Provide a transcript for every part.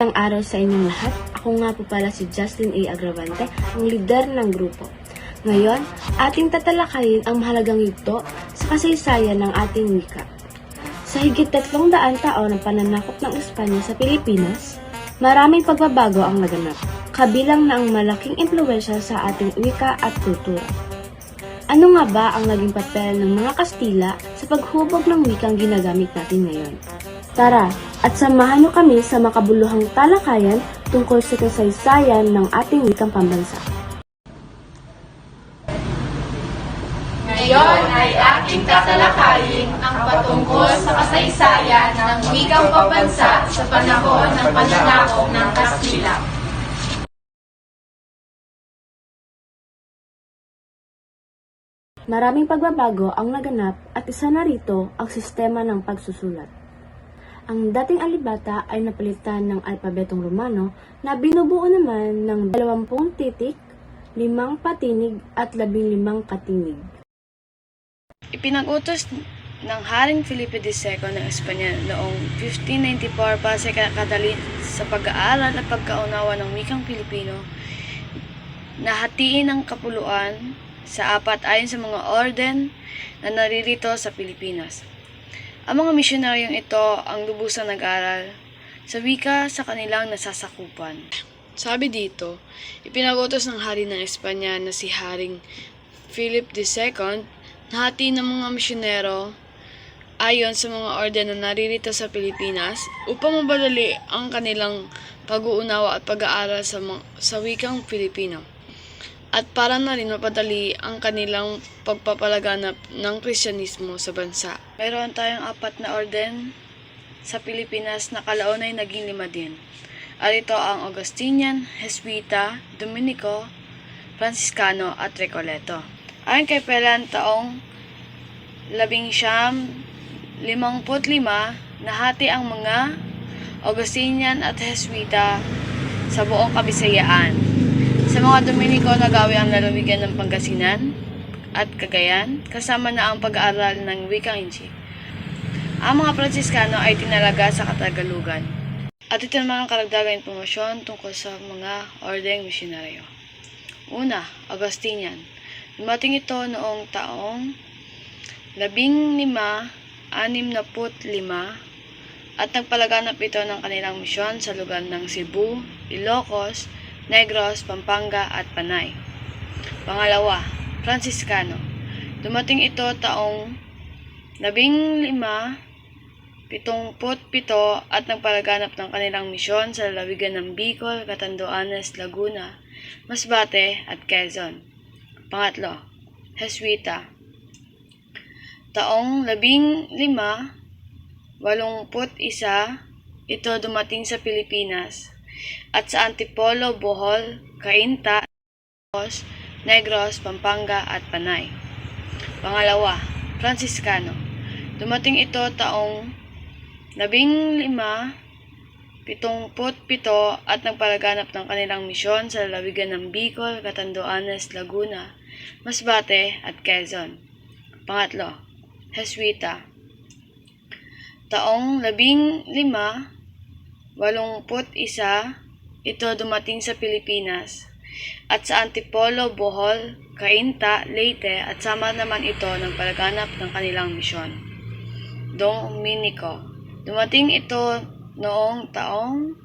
Ang araw sa inyong lahat, ako nga po pala si Justin A. Agravante, ang lider ng grupo. Ngayon, ating tatalakayin ang mahalagang yugto sa kasaysayan ng ating wika. Sa higit tatlong daan taon ng pananakop ng Espanya sa Pilipinas, maraming pagbabago ang naganap, kabilang na ang malaking impluensya sa ating wika at kultura. Ano nga ba ang naging papel ng mga Kastila sa paghubog ng wikang ginagamit natin ngayon? Tara, at samahan niyo kami sa makabuluhang talakayan tungkol sa kasaysayan ng ating wikang pambansa. Ngayon ay aking tatalakayin ang patungkol sa kasaysayan ng wikang pambansa sa panahon ng pananakop ng Kastila. Maraming pagbabago ang naganap at isa na rito ang sistema ng pagsusulat. Ang dating alibata ay napalitan ng alpabetong Romano na binubuo naman ng 20 titik, 5 patinig at 15 katinig. Ipinag-utos ng Haring Felipe II ng Espanya noong 1594 para sa kadali sa pag-aaral at pagkaunawa ng wikang Pilipino na hatiin ang kapuluan sa apat ayon sa mga orden na naririto sa Pilipinas. Ang mga misyonaryong ito ang lubusang nag-aral sa wika sa kanilang nasasakupan. Sabi dito, ipinagutos ng hari ng Espanya na si Haring Philip II na hati ng mga misyonero ayon sa mga orden na naririto sa Pilipinas upang mabalali ang kanilang pag-uunawa at pag-aaral sa, sa wikang Pilipino at para na rin mapadali ang kanilang pagpapalaganap ng Kristyanismo sa bansa. Mayroon tayong apat na orden sa Pilipinas na kalaon ay naging lima din. At ito ang Augustinian, Jesuita, Dominico, Franciscano at Recoleto. Ayon kay Pelan taong labing siyam, limangput lima, nahati ang mga Augustinian at Jesuita sa buong kabisayaan. Sa mga Dominiko, nagawi ang lalawigan ng Pangasinan at Cagayan, kasama na ang pag-aaral ng wikang Inchi. Ang mga Franciscano ay tinalaga sa Katagalugan. At ito naman ang karagdagang impormasyon tungkol sa mga ordeng misyonaryo. Una, Augustinian. Dumating ito noong taong labing lima, anim na put lima, at nagpalaganap ito ng kanilang misyon sa lugar ng Cebu, Ilocos, Negros, Pampanga at Panay. Pangalawa, Franciscano. Dumating ito taong labing lima, pitongput pito at nagpalaganap ng kanilang misyon sa lalawigan ng Bicol, Catanduanes, Laguna, Masbate at Quezon. Pangatlo, Jesuita. Taong labing lima, walongput isa, ito dumating sa Pilipinas at sa Antipolo, Bohol, Cainta, Negros, Pampanga at Panay. Pangalawa, Franciscano. Dumating ito taong labing lima, pitongput pito at nagpalaganap ng kanilang misyon sa lalawigan ng Bicol, Catanduanes, Laguna, Masbate at Quezon. Pangatlo, Jesuita. Taong labing lima, walongput isa, ito dumating sa Pilipinas. At sa Antipolo, Bohol, Cainta, Leyte at sama naman ito ng palaganap ng kanilang misyon. Dominico. Dumating ito noong taong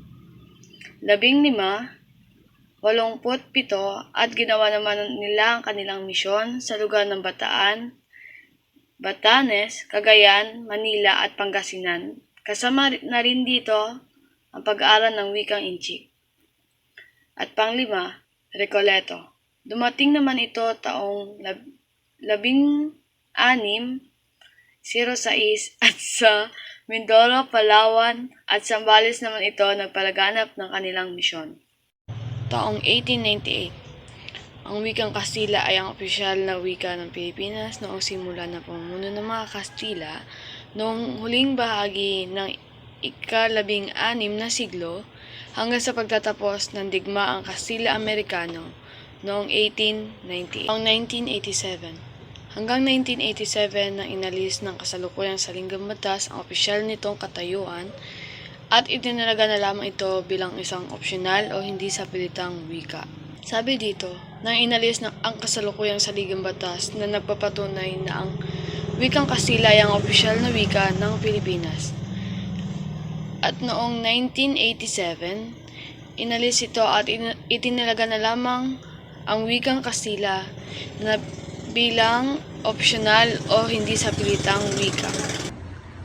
labing lima, walongput pito at ginawa naman nila ang kanilang misyon sa lugar ng Bataan, Batanes, Cagayan, Manila at Pangasinan. Kasama na rin dito ang pag-aaral ng wikang Inchik. At panglima, Recoleto. Dumating naman ito taong lab- labing anim, 06 at sa Mindoro, Palawan at Sambales naman ito nagpalaganap ng kanilang misyon. Taong 1898 ang wikang Kastila ay ang opisyal na wika ng Pilipinas noong simula ng pamumuno ng mga Kastila noong huling bahagi ng ikalabing anim na siglo hanggang sa pagtatapos ng digmaang Kastila-Amerikano noong 1898. Noong 1987. Hanggang 1987 nang inalis ng kasalukuyang salinggang batas ang opisyal nitong katayuan at itinalaga na lamang ito bilang isang opsyonal o hindi sa pilitang wika. Sabi dito, nang inalis ng ang kasalukuyang saligang batas na nagpapatunay na ang wikang Kastila ay ang opisyal na wika ng Pilipinas. At noong 1987, inalis ito at in- itinalaga na lamang ang wikang Kastila na bilang opsyonal o hindi sa pilitang wika.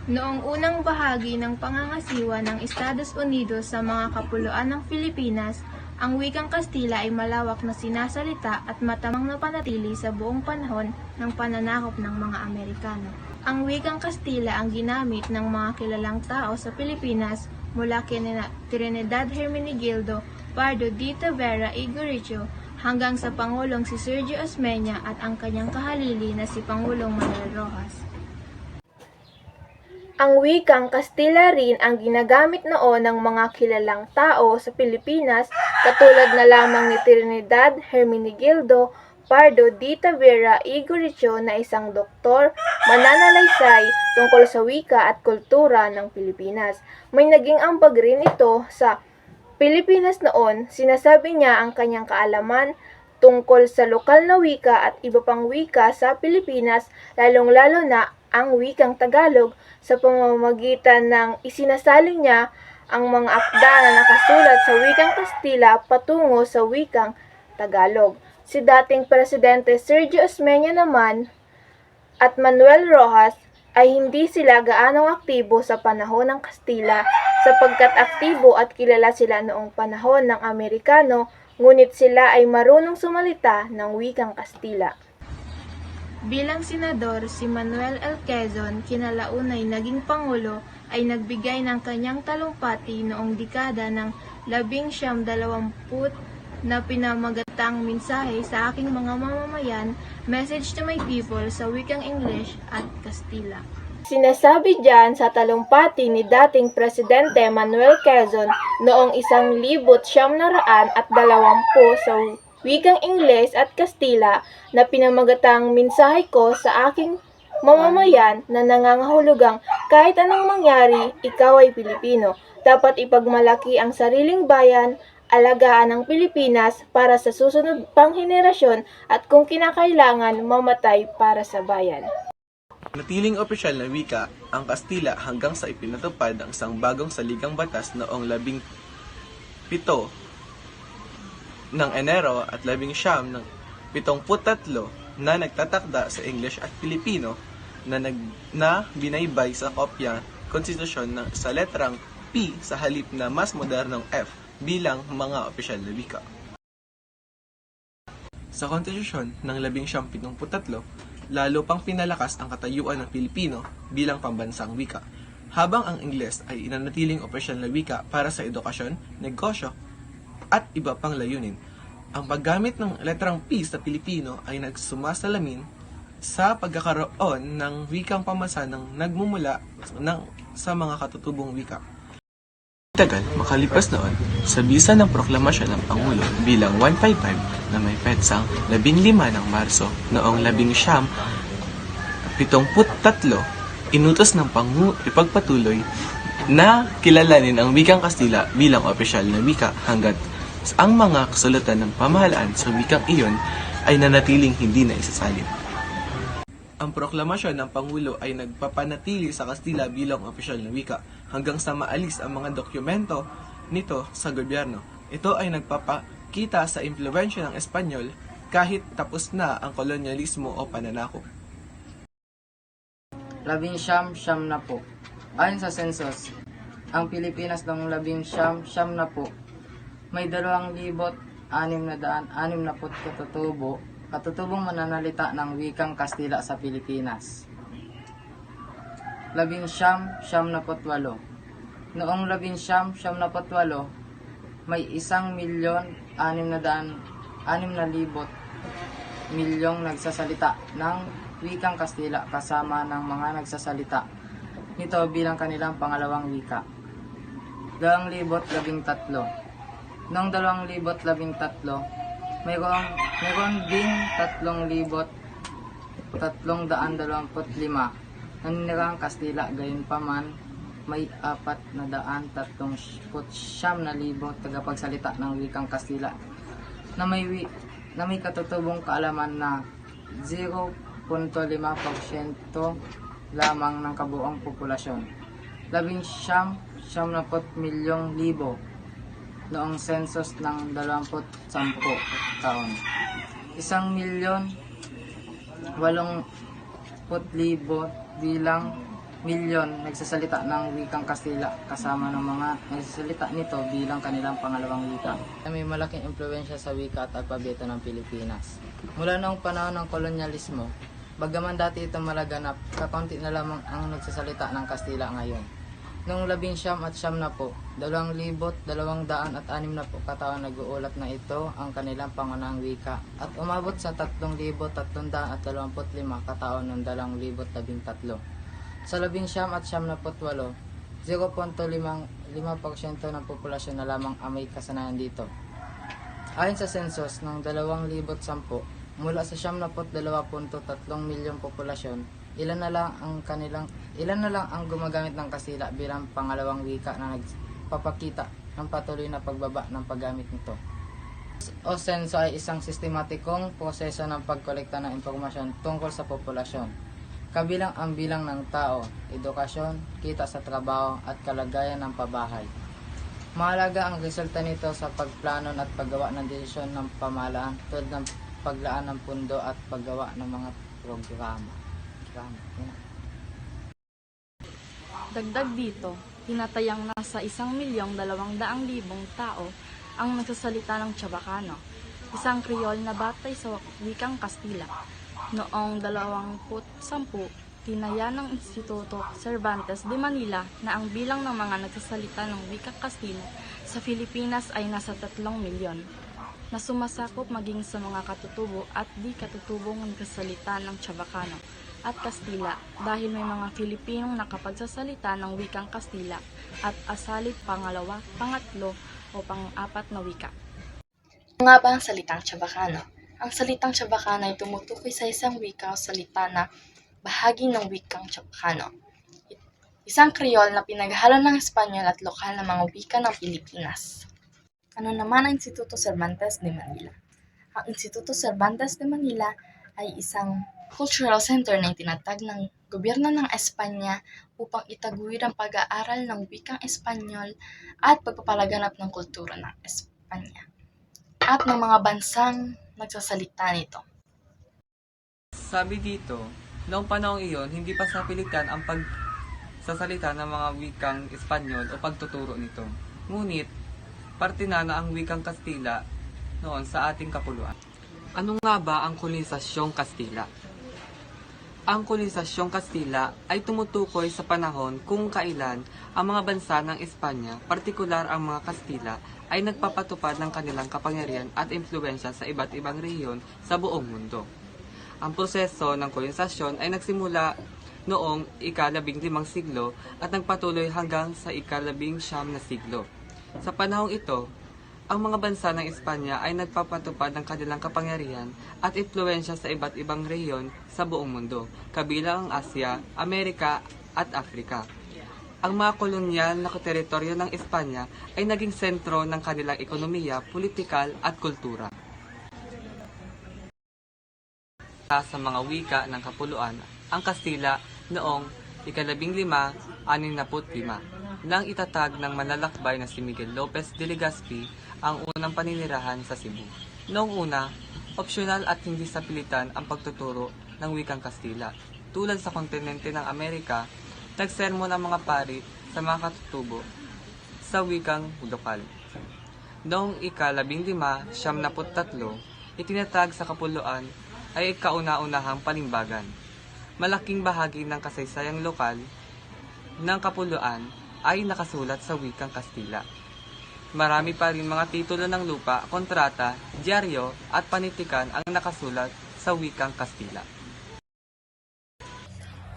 Noong unang bahagi ng pangangasiwa ng Estados Unidos sa mga kapuluan ng Pilipinas, ang wikang Kastila ay malawak na sinasalita at matamang napanatili sa buong panahon ng pananakop ng mga Amerikano. Ang wikang Kastila ang ginamit ng mga kilalang tao sa Pilipinas mula kina Trinidad Hermenegildo, Pardo de Tavera Igoricho hanggang sa Pangulong si Sergio Osmeña at ang kanyang kahalili na si Pangulong Manuel Rojas. Ang wikang Kastila rin ang ginagamit noon ng mga kilalang tao sa Pilipinas katulad na lamang ni Trinidad Hermenegildo Pardo de Tavera Igoricho na isang doktor, mananalaysay tungkol sa wika at kultura ng Pilipinas. May naging ambag rin ito sa Pilipinas noon, sinasabi niya ang kanyang kaalaman tungkol sa lokal na wika at iba pang wika sa Pilipinas, lalong-lalo na ang wikang Tagalog sa pamamagitan ng isinasaling niya ang mga akda na nakasulat sa wikang Kastila patungo sa wikang Tagalog. Si dating Presidente Sergio Osmeña naman at Manuel Rojas ay hindi sila gaanong aktibo sa panahon ng Kastila sapagkat aktibo at kilala sila noong panahon ng Amerikano ngunit sila ay marunong sumalita ng wikang Kastila. Bilang senador, si Manuel L. Quezon, kinalaunay naging pangulo, ay nagbigay ng kanyang talumpati noong dekada ng labing siyam dalawamput na pinamagatang mensahe sa aking mga mamamayan, message to my people sa wikang English at Kastila. Sinasabi diyan sa talumpati ni dating Presidente Manuel Quezon noong isang libot siyam na raan at dalawampu sa wikang Ingles at Kastila na pinamagatang mensahe ko sa aking mamamayan na nangangahulugang kahit anong mangyari, ikaw ay Pilipino. Dapat ipagmalaki ang sariling bayan, alagaan ang Pilipinas para sa susunod pang henerasyon at kung kinakailangan mamatay para sa bayan. Natiling opisyal na wika ang Kastila hanggang sa ipinatupad ang isang bagong saligang batas noong labing pito ng Enero at labing siyam ng pitong putatlo na nagtatakda sa English at Pilipino na, nag, na binaybay sa kopya konstitusyon ng sa letrang P sa halip na mas modernong F bilang mga opisyal na wika. Sa konstitusyon ng labing siyam pitong putatlo, lalo pang pinalakas ang katayuan ng Pilipino bilang pambansang wika, habang ang Ingles ay inanatiling opisyal na wika para sa edukasyon, negosyo, at iba pang layunin. Ang paggamit ng letrang P sa Pilipino ay nagsumasalamin sa pagkakaroon ng wikang pamasa ng nagmumula ng, sa mga katutubong wika. Tagal, makalipas noon, sa bisa ng proklamasyon ng Pangulo bilang 155 na may petsang 15 ng Marso noong 19 73, inutos ng Pangu ipagpatuloy na kilalanin ang wikang Kastila bilang opisyal na wika hanggat ang mga kasulatan ng pamahalaan sa wikang iyon ay nanatiling hindi na isasalin. Ang proklamasyon ng Pangulo ay nagpapanatili sa Kastila bilang opisyal na wika hanggang sa maalis ang mga dokumento nito sa gobyerno. Ito ay nagpapakita sa impluensya ng Espanyol kahit tapos na ang kolonyalismo o pananakop. labing siyam siyam na po. Ayon sa census, ang Pilipinas noong labing siyam siyam na po, may dalawang libot anim na daan anim na put katutubo, katutubong mananalita ng wikang Kastila sa Pilipinas. Labing siyam siyam na walo. Noong labing siyam siyam na walo, may isang milyon anim na daan anim na libot milyong nagsasalita ng wikang Kastila kasama ng mga nagsasalita nito bilang kanilang pangalawang wika. Dalawang libot labing tatlo. Noong dalawang libot labing tatlo, mayroong, mayroon ding tatlong libot tatlong daan dalawamput lima naninirang Kastila gayon pa man may apat na daan tatlong siyam na libo tagapagsalita ng wikang Kastila na may, na may katutubong kaalaman na 0.5% lamang ng kabuong populasyon. Labing siyam, siyam na milyong libo noong census ng 20 taon. Isang milyon, walong put libo bilang milyon nagsasalita ng wikang Kastila kasama ng mga nagsasalita nito bilang kanilang pangalawang wika. May malaking impluensya sa wika at alpabeto ng Pilipinas. Mula noong panahon ng kolonyalismo, bagaman dati ito malaganap, kakaunti na lamang ang nagsasalita ng Kastila ngayon. Noong labing siyam at siyam na po, dalawang libot, dalawang daan at anim na po kataon nag-uulat na ito ang kanilang pangunahing wika at umabot sa tatlong libot, tatlong daan at dalawamput lima kataon ng dalawang libot labing tatlo. Sa labing siyam at siyam na putwalo, 0.5% ng populasyon na lamang ang may kasanayan dito. Ayon sa census ng 2010, mula sa 72.3 milyong populasyon, ilan na lang ang kanilang ilan na lang ang gumagamit ng Kastila bilang pangalawang wika na nagpapakita ng patuloy na pagbaba ng paggamit nito. O senso ay isang sistematikong proseso ng pagkolekta ng impormasyon tungkol sa populasyon. Kabilang ang bilang ng tao, edukasyon, kita sa trabaho at kalagayan ng pabahay. Mahalaga ang resulta nito sa pagplano at paggawa ng desisyon ng pamahalaan tulad ng paglaan ng pundo at paggawa ng mga programa. Yan. Dagdag dito, tinatayang nasa isang milyong dalawang daang libong tao ang nagsasalita ng Chabacano, isang Kriol na batay sa wikang Kastila. Noong 2010, tinaya ng Instituto Cervantes de Manila na ang bilang ng mga nagsasalita ng wikang Kastila sa Pilipinas ay nasa 3 milyon na sumasakop maging sa mga katutubo at di katutubong nagsasalita ng Chabacano at Kastila dahil may mga Filipinong nakapagsasalita ng wikang Kastila at asalit pangalawa, pangatlo o pang-apat na wika. Ano nga ba ang salitang Chabacano? Ang salitang Chabacano ay tumutukoy sa isang wika o salita na bahagi ng wikang Chabacano. Isang Kriol na pinaghalo ng Espanyol at lokal na mga wika ng Pilipinas. Ano naman ang Instituto Cervantes de Manila? Ang Instituto Cervantes de Manila ay isang cultural center na itinatag ng gobyerno ng Espanya upang itaguyod ang pag-aaral ng wikang Espanyol at pagpapalaganap ng kultura ng Espanya at ng mga bansang nagsasalita nito. Sabi dito, noong panahong iyon, hindi pa sa pilitan ang pagsasalita ng mga wikang Espanyol o pagtuturo nito. Ngunit, parte na na ang wikang Kastila noon sa ating kapuluan. Ano nga ba ang kolonisasyong Kastila? Ang kolonisasyong Kastila ay tumutukoy sa panahon kung kailan ang mga bansa ng Espanya, partikular ang mga Kastila, ay nagpapatupad ng kanilang kapangyarihan at impluensya sa iba't ibang rehiyon sa buong mundo. Ang proseso ng kolonisasyon ay nagsimula noong ikalabing limang siglo at nagpatuloy hanggang sa ikalabing siyam na siglo. Sa panahong ito, ang mga bansa ng Espanya ay nagpapatupad ng kanilang kapangyarihan at impluensya sa iba't ibang rehiyon sa buong mundo, kabilang ang Asya, Amerika at Afrika. Ang mga kolonyal na teritoryo ng Espanya ay naging sentro ng kanilang ekonomiya, politikal at kultura. Sa mga wika ng kapuluan, ang Kastila noong ikalabing lima, anim na lima, nang itatag ng manlalakbay na si Miguel Lopez de Legazpi ang unang paninirahan sa Cebu. Noong una, opsyonal at hindi sa pilitan ang pagtuturo ng wikang Kastila. Tulad sa kontinente ng Amerika, nagsermon ang mga pari sa mga katutubo sa wikang lokal. Noong ikalabing lima, siyam na tatlo, itinatag sa kapuluan ay kauna-unahang panimbagan. Malaking bahagi ng kasaysayang lokal ng kapuluan ay nakasulat sa wikang Kastila. Marami pa rin mga titulo ng lupa, kontrata, dyaryo at panitikan ang nakasulat sa wikang Kastila.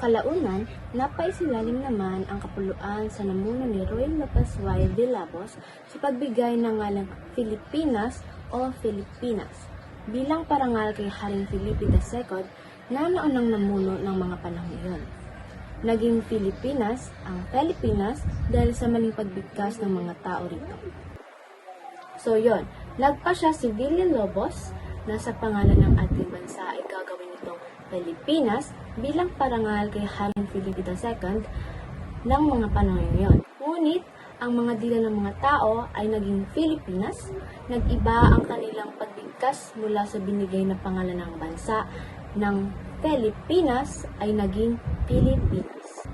Kalaunan, napaisilalim naman ang kapuluan sa namuno ni Roy Lopez Y. de Labos sa pagbigay ng ngalang Filipinas o Filipinas bilang parangal kay Haring Felipe II na naunang namuno ng mga panahon iyon. Naging Pilipinas ang Pilipinas dahil sa maling pagbigkas ng mga tao rito. So yon, nagpa siya si Villalobos na sa pangalan ng ating bansa ay gagawin itong Pilipinas bilang parangal kay Haring Felipe II ng mga panahon yon. Ngunit, ang mga dila ng mga tao ay naging Pilipinas, nag-iba ang kanilang pagbigkas mula sa binigay na pangalan ng bansa ng Pilipinas ay naging Pilipinas.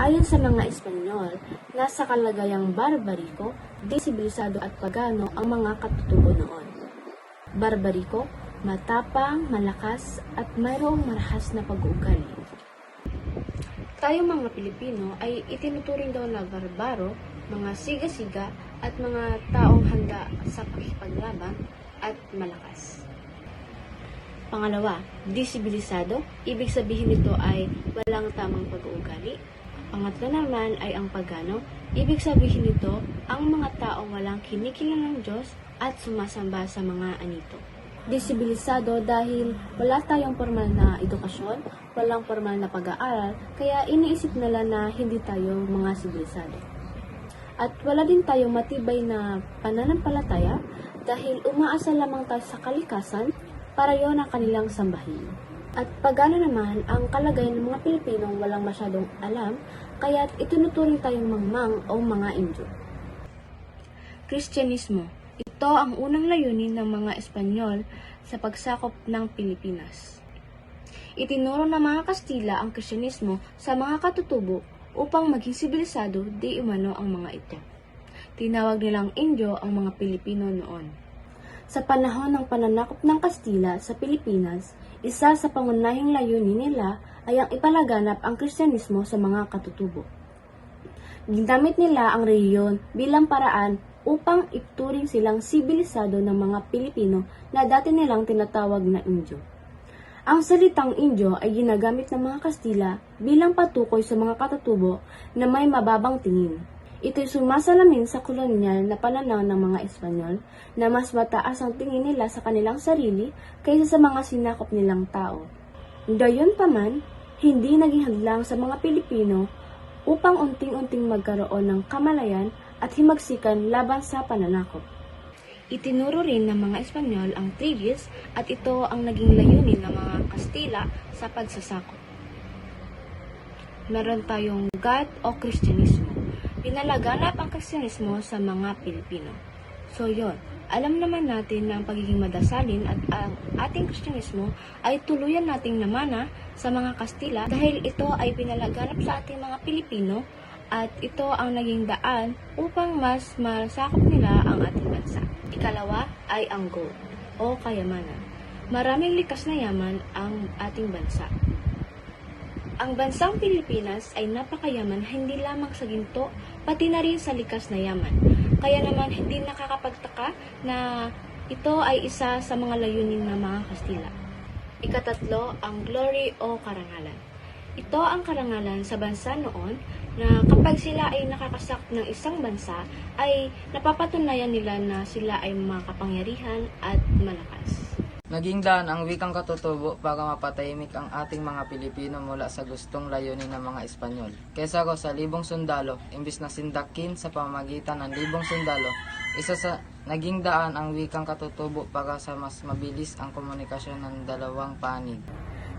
Ayon sa mga Espanyol, nasa kalagayang barbariko, disibilisado at pagano ang mga katutubo noon. Barbariko, matapang, malakas, at mayroong marahas na pag-uugali. Tayong mga Pilipino ay itinuturing daw na barbaro, mga siga-siga, at mga taong handa sa pakikipaglaban at malakas. Pangalawa, disibilisado. Ibig sabihin nito ay walang tamang pag-uugali. Pangatlo naman ay ang pagano. Ibig sabihin nito ang mga taong walang kinikilalang Diyos at sumasamba sa mga anito. Disibilisado dahil wala tayong formal na edukasyon, walang formal na pag-aaral, kaya iniisip nila na hindi tayo mga sibilisado. At wala din tayong matibay na pananampalataya dahil umaasa lamang tayo sa kalikasan para yon ang kanilang sambahin. At pagano naman ang kalagayan ng mga Pilipinong walang masyadong alam, kaya itinuturing tayong mangmang o mga Indyo. Kristyanismo. Ito ang unang layunin ng mga Espanyol sa pagsakop ng Pilipinas. Itinuro ng mga Kastila ang Kristyanismo sa mga katutubo upang maging sibilisado di umano ang mga ito. Tinawag nilang Indyo ang mga Pilipino noon. Sa panahon ng pananakop ng Kastila sa Pilipinas, isa sa pangunahing layunin nila ay ang ipalaganap ang Kristyanismo sa mga katutubo. Ginamit nila ang rehiyon bilang paraan upang ituring silang sibilisado ng mga Pilipino na dati nilang tinatawag na Indyo. Ang salitang Indyo ay ginagamit ng mga Kastila bilang patukoy sa mga katutubo na may mababang tingin. Ito'y sumasalamin sa kolonyal na pananaw ng mga Espanyol na mas mataas ang tingin nila sa kanilang sarili kaysa sa mga sinakop nilang tao. Gayunpaman, hindi naging hadlang sa mga Pilipino upang unting-unting magkaroon ng kamalayan at himagsikan laban sa pananakop. Itinuro rin ng mga Espanyol ang Trigis at ito ang naging layunin ng mga Kastila sa pagsasakop. Meron tayong God o Kristyanismo. Pinalaganap ang Kristyanismo sa mga Pilipino. So yon, alam naman natin na ang pagiging madasalin at ang ating Kristyanismo ay tuluyan nating namana sa mga Kastila dahil ito ay pinalaganap sa ating mga Pilipino at ito ang naging daan upang mas masakop nila ang ating bansa. Ikalawa ay ang gold o kayamanan. Maraming likas na yaman ang ating bansa. Ang bansang Pilipinas ay napakayaman hindi lamang sa ginto, pati na rin sa likas na yaman. Kaya naman hindi nakakapagtaka na ito ay isa sa mga layunin ng mga Kastila. Ikatatlo, ang glory o karangalan. Ito ang karangalan sa bansa noon na kapag sila ay nakakasak ng isang bansa, ay napapatunayan nila na sila ay makapangyarihan at malakas. Naging daan ang wikang katutubo para mapatahimik ang ating mga Pilipino mula sa gustong layunin ng mga Espanyol. Kesa ko sa libong sundalo, imbis na sindakin sa pamamagitan ng libong sundalo, isa sa naging daan ang wikang katutubo para sa mas mabilis ang komunikasyon ng dalawang panig.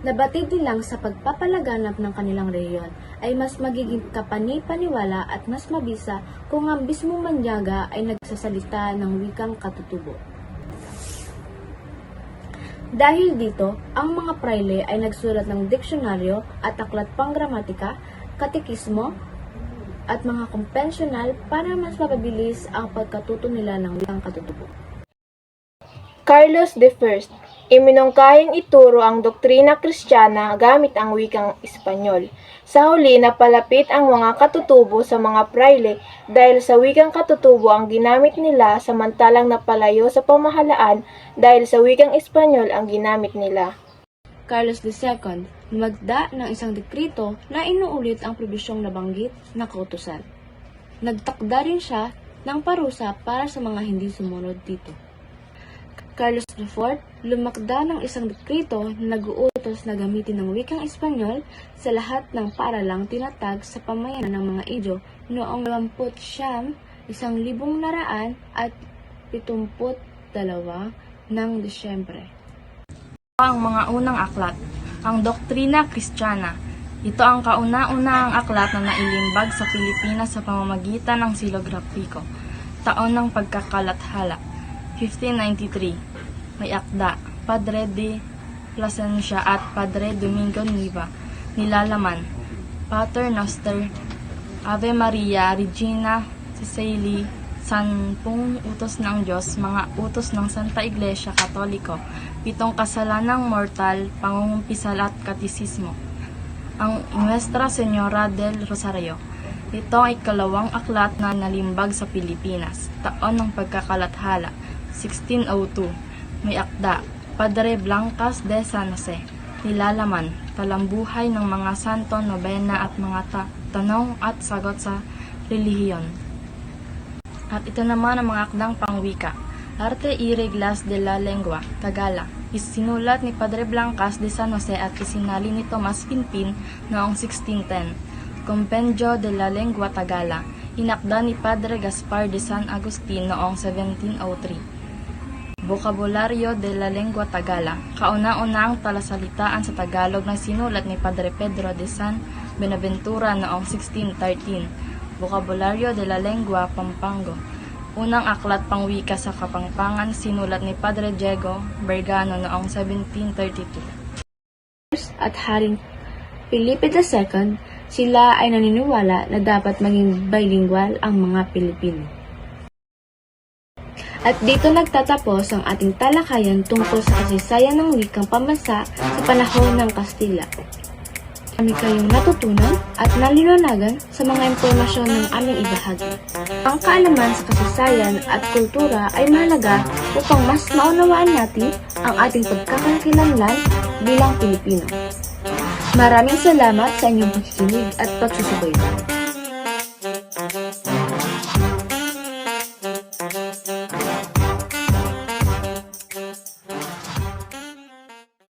Nabatid nilang sa pagpapalaganap ng kanilang rehiyon ay mas magiging kapani-paniwala at mas mabisa kung ang mismong manyaga ay nagsasalita ng wikang katutubo. Dahil dito, ang mga praile ay nagsulat ng diksyonaryo at aklat pang gramatika, katekismo, at mga kompensyonal para mas mapabilis ang pagkatuto nila ng wikang katutubo. Carlos I, iminungkahing ituro ang doktrina kristyana gamit ang wikang Espanyol. Sa huli, napalapit ang mga katutubo sa mga praile dahil sa wikang katutubo ang ginamit nila samantalang napalayo sa pamahalaan dahil sa wikang Espanyol ang ginamit nila. Carlos II, lumagda ng isang dekrito na inuulit ang probisyong nabanggit na kautusan. Nagtakda rin siya ng parusa para sa mga hindi sumunod dito. Carlos IV, lumakda ng isang dekrito na nag utos na gamitin ng wikang Espanyol sa lahat ng paaralang tinatag sa pamayanan ng mga Idyo noong 20 siyam, isang libong naraan at 72 ng Disyembre. ang mga unang aklat, ang Doktrina Kristiyana. Ito ang kauna-unahang aklat na nailimbag sa Pilipinas sa pamamagitan ng silografiko. Taon ng pagkakalathala, 1593. May akda, Padre de Plasencia at Padre Domingo Niva. Nilalaman, Pater Noster, Ave Maria, Regina, Cecily, Sanpung utos ng Diyos, mga utos ng Santa Iglesia Katoliko, pitong kasalanang mortal, pangungumpisal at katisismo. Ang Nuestra Señora del Rosario. Ito ay kalawang aklat na nalimbag sa Pilipinas, taon ng pagkakalathala, 1602. May akda, Padre Blancas de San Jose. Nilalaman, talambuhay ng mga santo, nobena at mga ta- tanong at sagot sa relihiyon. At ito naman ang mga akdang pangwika. Arte y Reglas de la Lengua, Tagala. Isinulat ni Padre Blancas de San Jose at isinali ni Tomas Pinpin noong 1610. Compendio de la Lengua Tagala. Inakda ni Padre Gaspar de San Agustin noong 1703. Vocabulario de la Lengua Tagala. Kauna-unang talasalitaan sa Tagalog na sinulat ni Padre Pedro de San Benaventura noong 1613. Vocabulario de la Lengua Pampango. Unang aklat pangwika sa Kapampangan sinulat ni Padre Diego Bergano noong 1732. at Haring Felipe II, sila ay naniniwala na dapat maging bilingual ang mga Pilipino. At dito nagtatapos ang ating talakayan tungkol sa kasaysayan ng wikang pambansa sa panahon ng Kastila. Kami kayong natutunan at naliwanagan sa mga impormasyon ng aming ibahagi. Ang kaalaman sa kasaysayan at kultura ay mahalaga upang mas maunawaan natin ang ating pagkakakilanlan bilang Pilipino. Maraming salamat sa inyong pakikinig at pagsusubaybay.